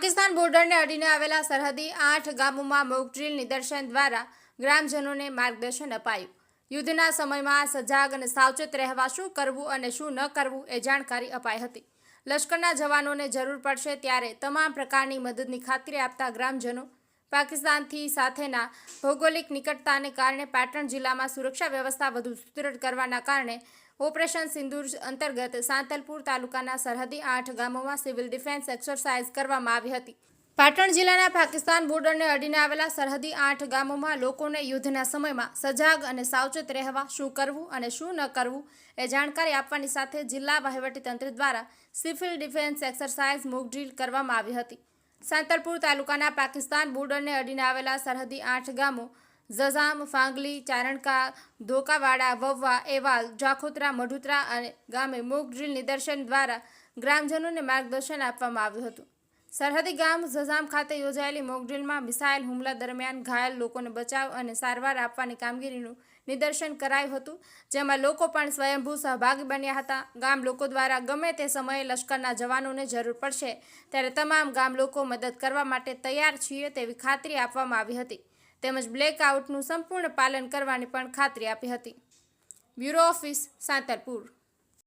પાકિસ્તાન બોર્ડરને અડીને આવેલા સરહદી આઠ ગામોમાં મોકડ્રીલ નિદર્શન દ્વારા ગ્રામજનોને માર્ગદર્શન અપાયું. યુદ્ધના સમયમાં સજાગ અને સાવચેત રહેવા શું કરવું અને શું ન કરવું એ જાણકારી અપાઈ હતી. લશ્કરના જવાનોને જરૂર પડશે ત્યારે તમામ પ્રકારની મદદની ખાતરી આપતા ગ્રામજનો પાકિસ્તાનથી સાથેના ભૌગોલિક નિકટતાને કારણે પાટણ જિલ્લામાં સુરક્ષા વ્યવસ્થા વધુ સુદૃઢ કરવાના કારણે ઓપરેશન સિંદૂર અંતર્ગત સાંતલપુર તાલુકાના સરહદી આઠ ગામોમાં સિવિલ ડિફેન્સ એક્સરસાઇઝ કરવામાં આવી હતી. પાટણ જિલ્લાના પાકિસ્તાન બોર્ડરને અડીને આવેલા સરહદી આઠ ગામોમાં લોકોને યુદ્ધના સમયમાં સજાગ અને સાવચેત રહેવા શું કરવું અને શું ન કરવું એ જાણકારી આપવાની સાથે જિલ્લા વહીવટીતંત્ર દ્વારા સિવિલ ડિફેન્સ એક્સરસાઇઝ મોકડ્રીલ કરવામાં આવી હતી. સાંતલપુર તાલુકાના પાકિસ્તાન બોર્ડરને અડીને આવેલા સરહદી આઠ ગામો, ઝઝામ, ફાંગલી, ચારણકા, ધોકાવાડા, વવ્વા, એવાલ, જાખોત્રા, મઢુત્રા અને ગામે મોક ડ્રીલ નિદર્શન દ્વારા ગ્રામજનોને માર્ગદર્શન આપવામાં આવ્યું હતું. સરહદી ગામ ઝઝામ ખાતે યોજાયેલી મોકડ્રીલમાં મિસાઇલ હુમલા દરમિયાન ઘાયલ લોકોને બચાવ અને સારવાર આપવાની કામગીરીનું નિદર્શન કરાયું હતું. જેમાં લોકો પણ સ્વયંભૂ સહભાગી બન્યા હતા. ગામ લોકો દ્વારા ગમે તે સમયે લશ્કરના જવાનોને જરૂર પડશે ત્યારે તમામ ગામ લોકો મદદ કરવા માટે તૈયાર છીએ તેવી ખાતરી આપવામાં આવી હતી. તેમજ બ્લેકઆઉટનું સંપૂર્ણ પાલન કરવાની પણ ખાતરી આપી હતી. Bureau office Santalpur.